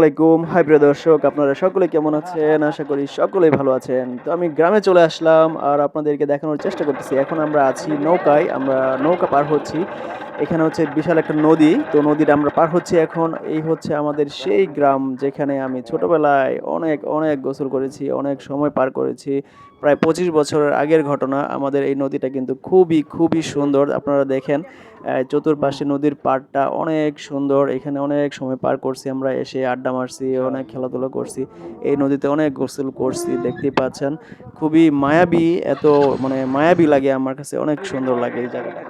আলাইকুম। হাই প্রিয় দর্শক, আপনারা সকলে কেমন আছেন? আশা করি সকলেই ভালো আছেন। তো আমি গ্রামে চলে আসলাম আর আপনাদেরকে দেখানোর চেষ্টা করতেছি। এখন আমরা আছি নৌকায়, আমরা নৌকা পার হচ্ছি। এখানে হচ্ছে বিশাল একটা নদী। তো নদীটা আমরা পার হচ্ছি এখন। এই হচ্ছে আমাদের সেই গ্রাম যেখানে আমি ছোটবেলায় অনেক অনেক গোসল করেছি, অনেক সময় পার করেছি। প্রায় পঁচিশ বছরের আগের ঘটনা। আমাদের এই নদীটা কিন্তু খুবই খুবই সুন্দর। আপনারা দেখেন চতুর্পাশে নদীর পাড়টা অনেক সুন্দর। এখানে অনেক সময় পার করছি আমরা, এসে আড্ডা মারছি, অনেক খেলাধুলা করছি। এই নদীতে অনেক গোসল করছি, দেখতেই পাচ্ছেন। খুবই মায়াবী, এত মানে মায়াবী লাগে, আমার কাছে অনেক সুন্দর লাগে এই জায়গাটা।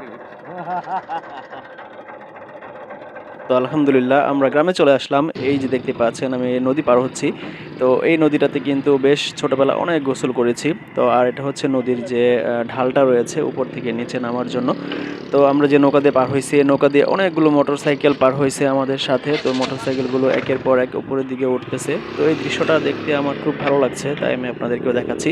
তো আলহামদুলিল্লাহ, আমরা গ্রামে চলে আসলাম। এই যে দেখতে পাচ্ছেন, আমি নদী পার হচ্ছি। তো এই নদীটাতে কিন্তু বেশ ছোটবেলা অনেক গোসল করেছি। তো আর এটা হচ্ছে নদীর যে ঢালটা রয়েছে উপর থেকে নিচে নামার জন্য। তো আমরা যে নৌকা দিয়ে পার হয়েছি, এই নৌকা দিয়ে অনেকগুলো মোটরসাইকেল পার হয়েছে আমাদের সাথে। তো মোটরসাইকেলগুলো একের পর এক উপরের দিকে উঠতেছে। তো এই দৃশ্যটা দেখতে আমার খুব ভালো লাগছে, তাই আমি আপনাদেরকেও দেখাচ্ছি।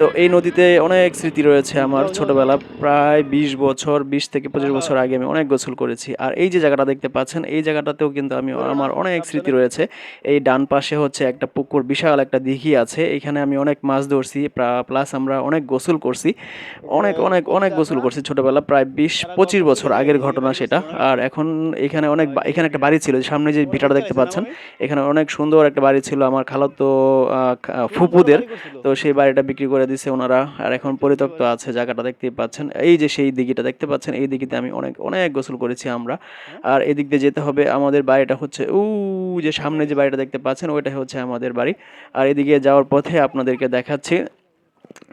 তো এই নদীতে অনেক স্মৃতি রয়েছে আমার ছোটবেলা। প্রায় বিশ বছর বিশ থেকে পঁচিশ বছর আগে আমি অনেক গোসল করেছি। আর এই যে জায়গাটা দেখতে পাচ্ছেন এই জায়গাটাতেও কিন্তু আমি আমার অনেক স্মৃতি রয়েছে। এই ডান পাশে হচ্ছে একটা পুকুর বিশাল একটা দিঘি আছে। এখানে আমি অনেক মাছ ধরছি প্লাস আমরা অনেক গোসল করছি। অনেক অনেক অনেক গোসল করছি ছোটবেলা প্রায় বিশ পঁচিশ বছর আগের ঘটনা সেটা। আর এখন এখানে অনেক এখানে একটা বাড়ি ছিল সামনে যে ভিটাটা দেখতে পাচ্ছেন এখানে অনেক সুন্দর একটা বাড়ি ছিল আমার খালাতো ফুপুদের। তো সেই বাড়িটা বিক্রি করে দিছে ওনারা। আর এখন পরিত্যক্ত আছে জায়গাটা দেখতেই পাচ্ছেন। এই যে সেই দিঘিটা দেখতে পাচ্ছেন, এই দিঘিতে আমি অনেক অনেক গোসল করেছি আমরা। আর এদিক দিয়ে যেতে হবে আমাদের বাড়িটা হচ্ছে উ যে সামনে যে বাড়িটা দেখতে পাচ্ছেন ওইটা হচ্ছে আমাদের বাড়ি। আর এদিকে যাওয়ার পথে আপনাদেরকে দেখাচ্ছি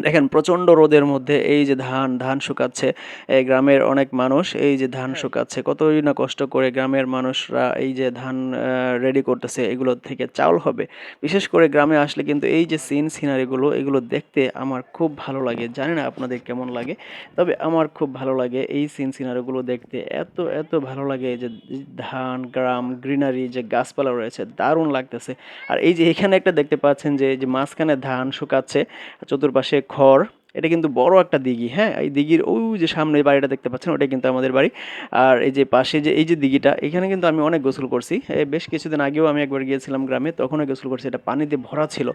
দেখেন প্রচণ্ড রোদের মধ্যে এই যে ধান ধান শুকাচ্ছে এই গ্রামের অনেক মানুষ এই যে ধান শুকাচ্ছে কতই না কষ্ট করে গ্রামের মানুষরা এই যে ধান রেডি করতেছে এগুলো থেকে চাউল হবে। বিশেষ করে গ্রামে আসলে কিন্তু এই যে সিন সিনারিগুলো এগুলো দেখতে আমার খুব ভালো লাগে। জানি না আপনাদের কেমন লাগে তবে আমার খুব ভালো লাগে এই সিন সিনারিগুলো দেখতে। এত এত ভালো লাগে যে ধান গ্রাম গ্রিনারি যে গাছপালা রয়েছে দারুণ লাগতেছে। আর এই যে এখানে একটা দেখতে পাচ্ছেন যে এই যে মাঝখানে ধান শুকাচ্ছে চতুর্পাশে খড়। এটা কিন্তু বড় একটা দিঘি হ্যাঁ? এই দিঘির ওই যে সামনে বাড়িটা দেখতে পাচ্ছেন ওটা কিন্তু আমাদের বাড়ি। আর এই যে পাশে যে, এই যে দিঘিটা, এখানে কিন্তু আমি অনেক গোসল করছি। বেশ কিছুদিন আগেও আমি একবার গিয়েছিলাম গ্রামে, তখনও গোসল করছি। এটা পানিতে ভরা ছিল।